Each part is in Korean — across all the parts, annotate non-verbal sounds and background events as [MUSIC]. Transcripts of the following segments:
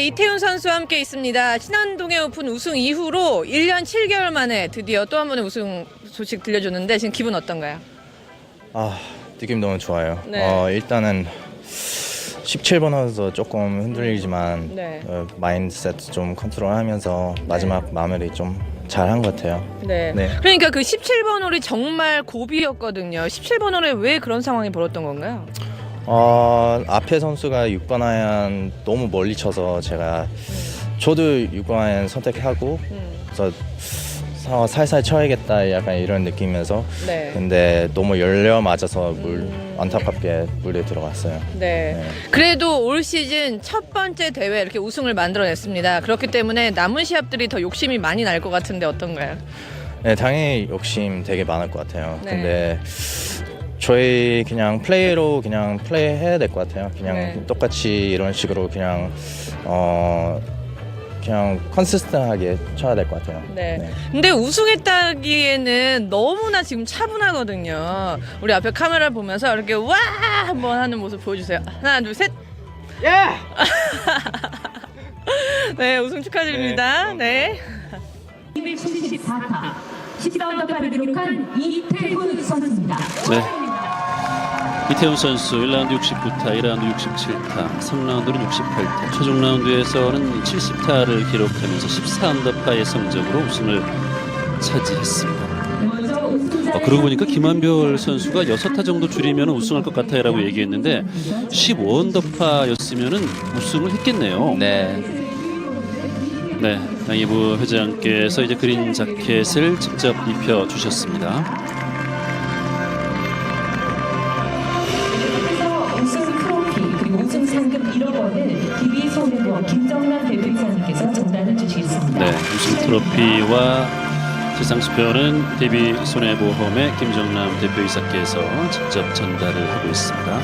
이태훈 선수와 함께 있습니다. 신안동의 오픈 우승 이후로 1년 7개월 만에 드디어 또 한 번의 우승 소식 들려줬는데 지금 기분 어떤가요? 아 느낌 너무 좋아요. 네. 어, 일단은 17번 하면서 조금 흔들리지만 네. 어, 마인드셋 좀 컨트롤하면서 마지막 마무리 좀 잘한 것 같아요. 네. 네. 그러니까 그 17번 홀이 정말 고비였거든요. 17번 홀에 왜 그런 상황이 벌어졌던 건가요? 어, 앞에 선수가 6번 아이언 너무 멀리 쳐서 제가 저도 6번 아이언 선택하고 음. 그래서 서- 살살 쳐야겠다 약간 이런 느낌이면서 네. 근데 너무 열려 맞아서 물 안타깝게 물에 들어갔어요. 네. 네. 그래도 올 시즌 첫 번째 대회 이렇게 우승을 만들어냈습니다. 그렇기 때문에 남은 시합들이 더 욕심이 많이 날 것 같은데 어떤가요? 네, 당연히 욕심 되게 많을 것 같아요. 네. 근데 저희 그냥 플레이로 그냥 플레이 해야 될 것 같아요. 그냥 네. 똑같이 이런 식으로 그냥 어 그냥 컨시스턴하게 쳐야 될 것 같아요. 네. 근데 우승했다기에는 너무나 지금 차분하거든요. 우리 앞에 카메라 보면서 이렇게 와 한번 하는 모습 보여주세요. 하나 둘 셋. [LAUGHS] 네 우승 축하드립니다. 네. 274타 14언더파를 기록한 이태훈 선수입니다. 네. 이태훈 선수 1라운드 69타, 2라운드 67타, 3라운드는 68타, 최종 라운드에서는 70타를 기록하면서 14언더파의 성적으로 우승을 차지했습니다. 어, 그러고 보니까 김한별 선수가 6타 정도 줄이면 우승할 것 같아요라고 얘기했는데 15언더파였으면 우승을 했겠네요. 네, 네, 양희부 회장께서 이제 그린 자켓을 직접 입혀 주셨습니다. 김정남 대표이사님께서 전달해 주시겠습니다. 네, 우승 트로피와 세상수표는 데뷔 손해보험의 김정남 대표이사께서 직접 전달을 하고 있습니다.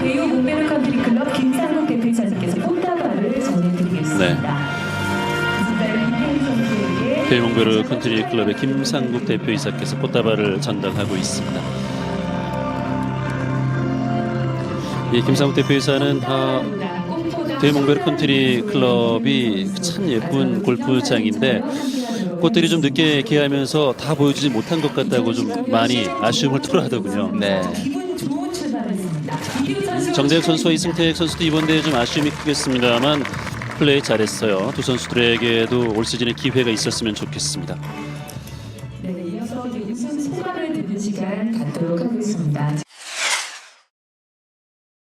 그리고 배우 목베르 컨트리 클럽 김상국 대표이사님께서 꽃다발을 전해드리겠습니다. 네. 선수에게 대몽베르 컨트리 클럽의 김상국 대표이사께서 꽃다발을 전달하고 있습니다. 이 김상국 대표 이사는 아, 대몽베르 컨트리 클럽이 참 예쁜 골프장인데 꽃들이 좀 늦게 개하면서 다 보여주지 못한 것 같다고 좀 많이 아쉬움을 토로하더군요. 네. 정재혁 선수와 이승택 선수도 이번 대회 좀 아쉬움이 크겠습니다만 플레이 잘했어요. 두 선수들에게도 올 시즌에 기회가 있었으면 좋겠습니다. 네, 이어서 우승 소감을 듣는 시간 갖도록 하겠습니다.